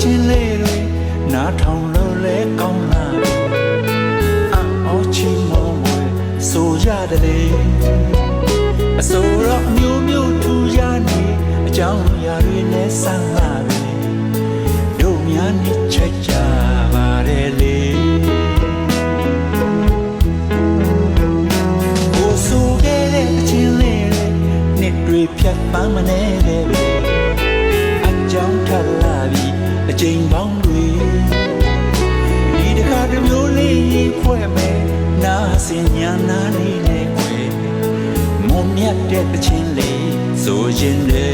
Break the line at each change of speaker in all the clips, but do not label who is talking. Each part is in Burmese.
ချင်းလေးတွေနားထောင်လို့လဲကောင်းလားအော်ချီမောမောဆိုရတယ်လေအစိုးရအမျိုးမျိုးထူရနေအကြောင်းအရာတွေနဲ့ဆန်းလာပဲတို့များနေချက်ကြပါတယ်လေကိုဆိုခဲ့တဲ့အချင်းလေးတွေနှစ်တွေဖြတ်ပန်းမနေတယ်ပဲ ကြောင်းထလာပြီးအချိန်ပေါင်းတွေဒီတခါတစ်မျိုးလေးဖွဲ့မယ်နာစင်ညာနာနေနဲ့ခွေမုံမြတ်တဲ့အချင်းလေးဆိုရင်လေ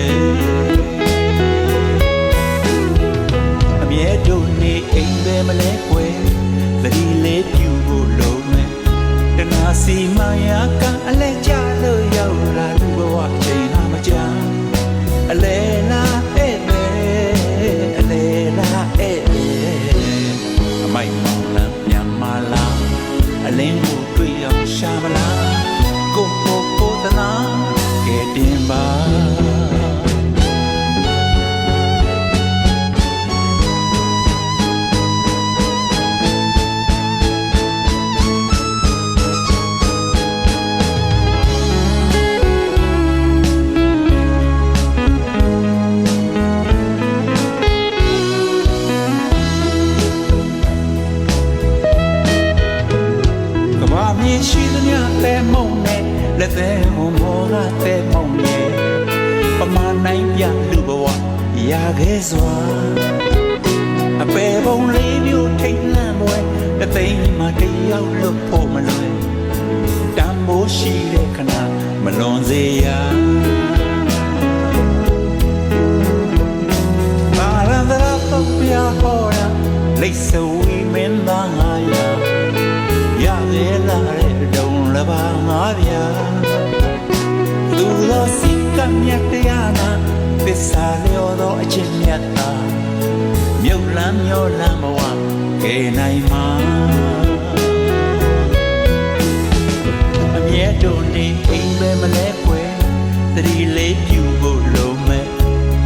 အမြဲတို့နေအိမ်ပဲမလဲခွေ င်းကိုတွေ့အောင်ရှာမလားကိုကိုကိုတနာကဲတင်ပါ မျှတဲမုံနဲ့လက်သေးဟောမောကတဲမုံရဲ့ပမာနိုင်ပြလူဘဝရခဲ့စွာအပေပုံလေးမျိုးထိတ်လန့်ပွဲတသိမ်းမှတယောက်လွတ်ဖို့မလွယ်တမ်းမိုးရှိတဲ့ခဏမလွန်စေရပါရန္တရာတော့ပြဟောရာလိတ်ဆွေမင်းသား ပါငါးပြာသူသောစိတ်ကမြတ်တရားနာသစ္စာလျော်သောအချင်းမြတ်သာမြုပ်လန်းမျောလန်းဘဝကဲနိုင်မှာအမြဲတို့နေအိမ်ပဲမလဲကွယ်တတိလေးပြူဖို့လုံးမဲ့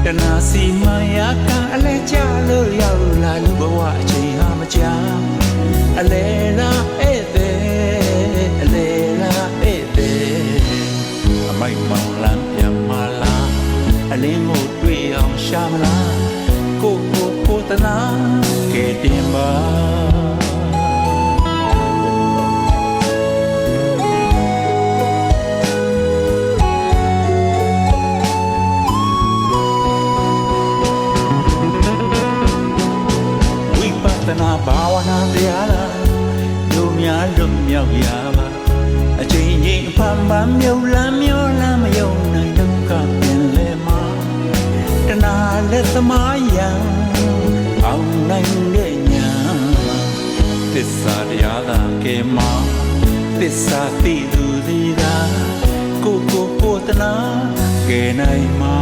တနာစီမယာကအလဲကြလို့ရောက်လာလူဘဝအချိန်ဟာမကြာအလေ တနာကဲတင်ပါဝိပဿနာဘာဝနာတရားလားတို့များလွတ်မြောက်ရပါအချိန်ချင်းအဖန်ဖန်မြုပ်လန်းမျောလန်းမယုံနိုင်ဒုက္ခပင်လေမှာတဏှာလက်သမားယံအော င်နိုင်တဲ့ညာသစ္စာတရားသာကဲမှာသစ္စာသိသူသည်သာကိုကိုကိုတနာကဲနိုင်မှာ